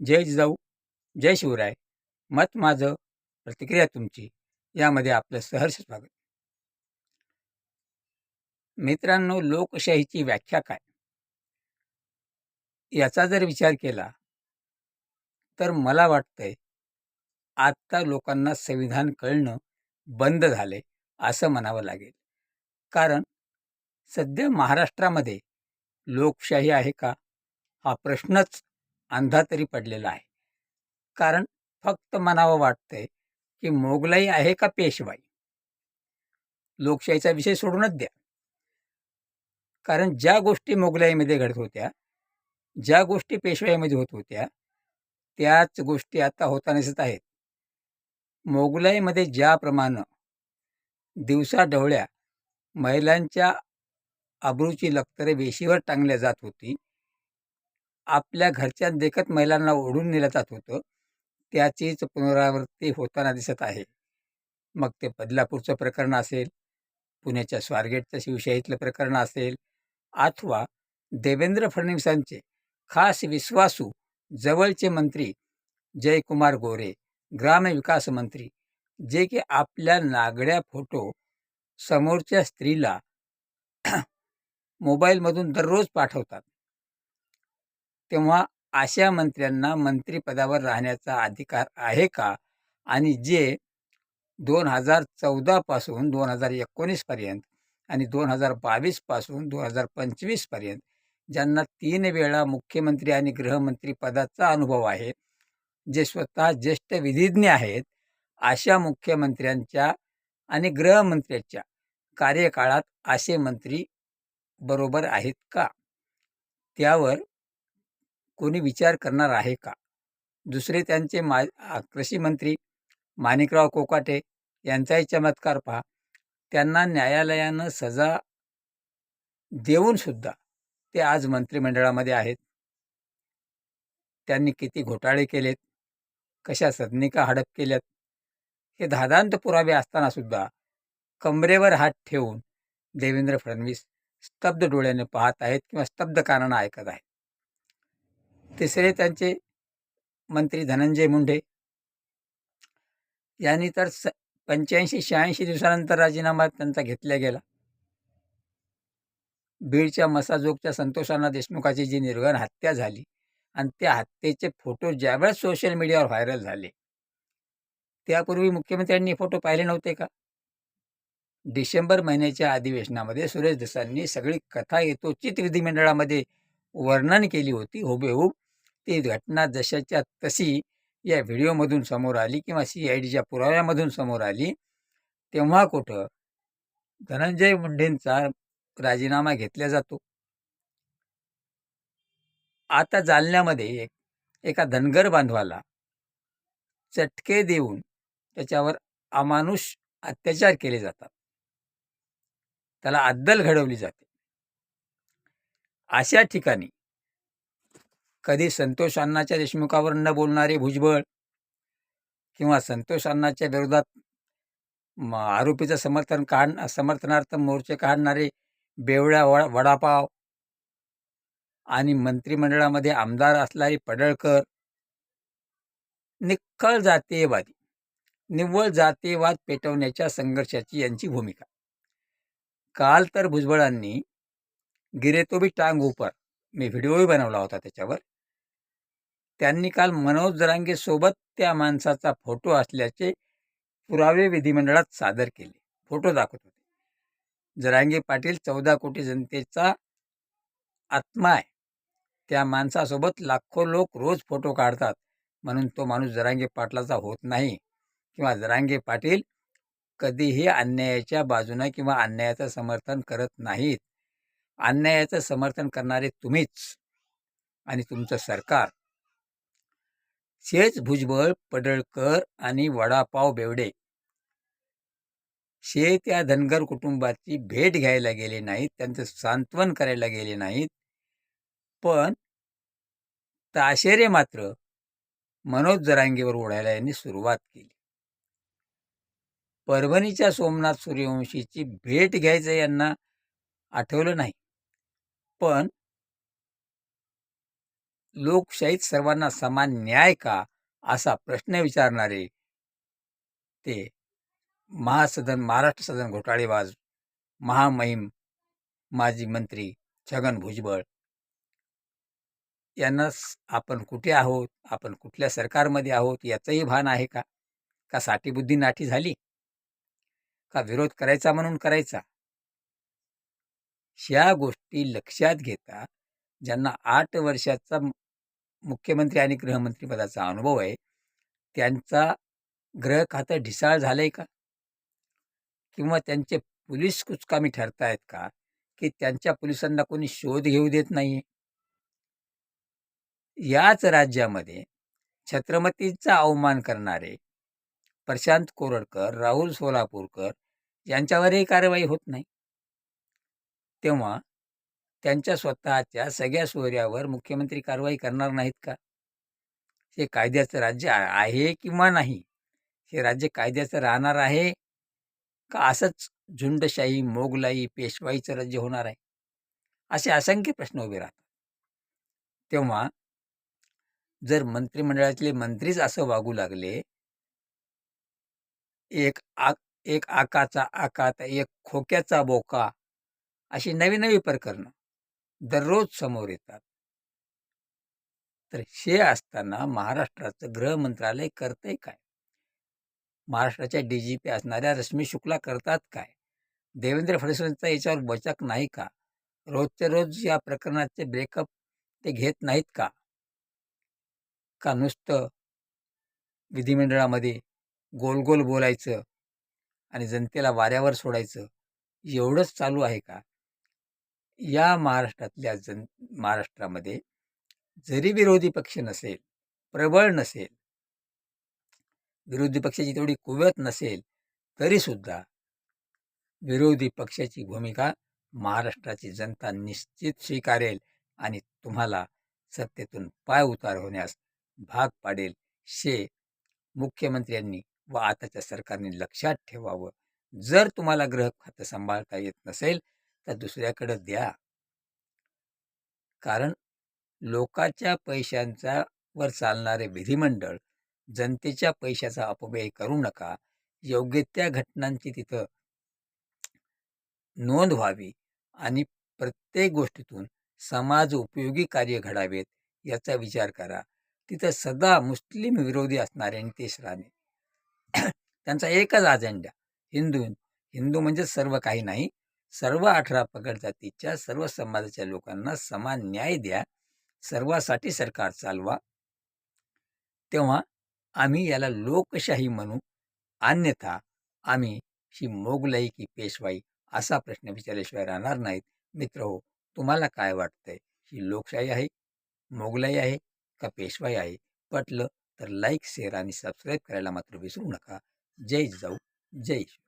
जय जिजाऊ जय शिवराय. मत माझं प्रतिक्रिया तुमची. यामध्ये आपलं सहर्ष स्वागत. मित्रांनो लोकशाहीची व्याख्या काय? याचा जर विचार केला तर मला वाटतंय आत्ता लोकांना संविधान कळणं बंद झालंय असं म्हणावं लागेल. कारण सध्या महाराष्ट्रामध्ये लोकशाही आहे का? हा प्रश्नच अंधा तरी पडलेला आहे. कारण फक्त मनावं वाटतंय की मोगलाई आहे का पेशवाई? लोकशाहीचा विषय सोडूनच द्या. कारण ज्या गोष्टी मोगलाईमध्ये घडत होत्या ज्या गोष्टी पेशवाईमध्ये होत होत्या त्याच गोष्टी आता होताना दिसत आहेत. मोगलाईमध्ये ज्याप्रमाणे दिवसा ढवळ्या महिलांच्या अब्रूची लक्तरे वेशीवर टांगल्या जात होती आपल्या घरच्या देखत महिलांना ओढून नेलं जात होतं. त्याचीच पुनरावृत्ती होताना दिसत आहे. मग ते बदलापूरचं प्रकरण असेल पुण्याच्या स्वारगेटचं शिवशाहीतलं प्रकरण असेल अथवा देवेंद्र फडणवीसांचे खास विश्वासू जवळचे मंत्री जयकुमार गोरे ग्रामविकास मंत्री जे की आपल्या नागड्या फोटो समोरच्या स्त्रीला मोबाईलमधून दररोज पाठवतात. तेव्हा अशा मंत्र्यांना मंत्रिपदावर राहण्याचा अधिकार आहे का? आणि जे दोन हजार चौदापासून दोन हजार एकोणीसपर्यंत आणि दोन हजार बावीसपासून दोन हजार पंचवीसपर्यंत ज्यांना तीन वेळा मुख्यमंत्री आणि गृहमंत्री पदाचा अनुभव आहे जे स्वतः ज्येष्ठ विधिज्ञ आहेत अशा मुख्यमंत्र्यांच्या आणि गृहमंत्र्यांच्या कार्यकाळात असे मंत्री बरोबर आहेत का? त्यावर कोणी विचार करणार आहे का? दुसरे त्यांचे मा कृषी मंत्री माणिकराव कोकाटे यांचाही चमत्कार पहा. त्यांना न्यायालयानं सजा देऊन सुद्धा ते आज मंत्रिमंडळामध्ये आहेत. त्यांनी किती घोटाळे केलेत? कशा सदनिका हडप केल्यात? हे धादांत पुरावे असताना सुद्धा कमरेवर हात ठेवून देवेंद्र फडणवीस स्तब्ध डोळ्याने पाहत आहेत किंवा स्तब्ध कानानं ऐकत आहेत. तिसरे त्यांचे मंत्री धनंजय मुंडे. यांनी तर स पंच्याऐंशी शहाऐंशी दिवसानंतर राजीनामा त्यांचा घेतला गेला. बीडच्या मसाजोगच्या संतोषांना देशमुखाची जी निर्घण हत्या झाली आणि त्या हत्येचे फोटो ज्यावेळेस सोशल मीडियावर व्हायरल झाले त्यापूर्वी मुख्यमंत्र्यांनी फोटो पाहिले नव्हते का? डिसेंबर महिन्याच्या अधिवेशनामध्ये सुरेश देसांनी सगळी कथा यथोचित विधिमंडळामध्ये वर्णन केली होती हुबेहूब ती घटना जशाच्या तशी या व्हिडिओमधून समोर आली किंवा सी आय डीच्या पुराव्यामधून समोर आली तेव्हा कुठं धनंजय मुंडेंचा राजीनामा घेतला जातो. आता जालन्यामध्ये एक एका धनगर बांधवाला चटके देऊन त्याच्यावर अमानुष अत्याचार केले जातात. त्याला अद्दल घडवली जाते. अशा ठिकाणी कधी संतोष अण्णाच्या देशमुखावर न बोलणारे भुजबळ किंवा संतोष अण्णाच्या विरोधात आरोपीचं समर्थन काढ समर्थनार्थ मोर्चे काढणारे बेवड्या वडा वडापाव आणि मंत्रिमंडळामध्ये आमदार असणारी पडळकर निखळ जातीयवादी निव्वळ जातीयवाद पेटवण्याच्या संघर्षाची यांची भूमिका. काल तर भुजबळांनी गिरेतोबी टांग ऊपर मी व्हिडिओही बनवला होता त्याच्यावर त्यांनी काल मनोज जरांगेसोबत त्या माणसाचा फोटो असल्याचे पुरावे विधिमंडळात सादर केले. फोटो दाखवत होते. जरांगे पाटील चौदा कोटी जनतेचा आत्मा आहे. त्या माणसासोबत लाखो लोक रोज फोटो काढतात. म्हणून तो माणूस जरांगे पाटलाचा होत नाही किंवा जरांगे पाटील कधीही अन्यायाच्या बाजूनं किंवा अन्यायाचं समर्थन करत नाहीत. अन्यायाचं समर्थन करणारे तुम्हीच आणि तुमचं सरकार. शेच भुजबळ पडळकर आणि वडापाव बेवडे. शे त्या धनगर कुटुंबाची भेट घ्यायला गेले नाहीत त्यांचं सांत्वन करायला गेले नाहीत. पण ताशेरे मात्र मनोज जरांगेवर ओढायला यांनी सुरुवात केली. परभणीच्या सोमनाथ सूर्यवंशीची भेट घ्यायचं यांना आठवलं नाही. पण लोकशाहीत सर्वांना समान न्याय का? असा प्रश्न विचारणारे ते महासदन महाराष्ट्र सदन घोटाळेबाज महामहिम माजी मंत्री छगन भुजबळ. यांना आपण कुठे आहोत? आपण कुठल्या सरकारमध्ये आहोत? याचंही भान आहे का? का साठीबुद्धी नाठी झाली? का विरोध करायचा म्हणून करायचा? ह्या गोष्टी लक्षात घेता ज्यांना आठ वर्षाचा मुख्यमंत्री आणि गृहमंत्री पदाचा अनुभव आहे. त्यांचा ग्रह खातं ढिसाळ झालंय का? किंवा त्यांचे पोलीस कुचकामी ठरतायत का? की त्यांच्या पोलिसांना कोणी शोध घेऊ देत नाहीये? याच राज्यामध्ये छत्रपतींचा अवमान करणारे प्रशांत कोरडकर राहुल सोलापूरकर यांच्यावरही कारवाई होत नाही. तेव्हा त्यांच्या स्वतःच्या सगळ्या सोयऱ्यावर मुख्यमंत्री कारवाई करणार नाहीत का? हे कायद्याचं राज्य आहे किंवा नाही? हे राज्य कायद्याचं राहणार आहे का? असंच झुंडशाही मोगलाई पेशवाईचं राज्य होणार आहे? असे असंख्य प्रश्न उभे राहतात. तेव्हा जर मंत्रिमंडळातले मंत्रीच असं वागू लागले एक आ एक आकाचा आका तर एक खोक्याचा बोका अशी नवी नवी प्रकरणं दररोज समोर येतात. तर हे असताना महाराष्ट्राचं गृह मंत्रालय करतंय काय? महाराष्ट्राच्या डी जी पी असणाऱ्या रश्मी शुक्ला करतात काय? देवेंद्र फडणवीसांचा याच्यावर बचक नाही का? रोजच्या रोज या प्रकरणाचे ब्रेकअप ते घेत नाहीत का? का नुसतं विधिमंडळामध्ये गोल गोल बोलायचं आणि जनतेला वाऱ्यावर सोडायचं एवढंच चालू आहे का? या महाराष्ट्रातल्या जन महाराष्ट्रामध्ये जरी विरोधी पक्ष नसेल प्रबळ नसेल विरोधी पक्षाची तेवढी कुवत नसेल तरीसुद्धा विरोधी पक्षाची भूमिका महाराष्ट्राची जनता निश्चित स्वीकारेल आणि तुम्हाला सत्तेतून पाय उतार होण्यास भाग पाडेल शे मुख्यमंत्र्यांनी व आताच्या सरकारने लक्षात ठेवावं. जर तुम्हाला ग्रह खातं सांभाळता येत नसेल तर दुसऱ्याकडं द्या. कारण लोकांच्या पैशांचा वर चालणारे विधिमंडळ जनतेच्या पैशाचा अपव्यय करू नका. योग्य त्या घटनांची तिथं नोंद व्हावी आणि प्रत्येक गोष्टीतून समाज उपयोगी कार्य घडावेत याचा विचार करा. तिथं सदा मुस्लिम विरोधी असणारे नितेश राणे. त्यांचा एकच अजेंडा हिंदू. हिंदू म्हणजे सर्व काही नाही. सर्व अठरा पगड जातीच्या सर्व समाजाच्या लोकांना समान न्याय द्या. सर्वासाठी सरकार चालवा. तेव्हा आम्ही याला लोकशाही म्हणू. अन्यथा आम्ही ही मोगलाई की पेशवाई असा प्रश्न विचारल्याशिवाय राहणार नाहीत. मित्र हो तुम्हाला काय वाटतंय? ही लोकशाही आहे? मोगलाई आहे का पेशवाई आहे? पटलं तर लाईक शेअर आणि सबस्क्राईब करायला मात्र विसरू नका. जय जाऊ जय शिव.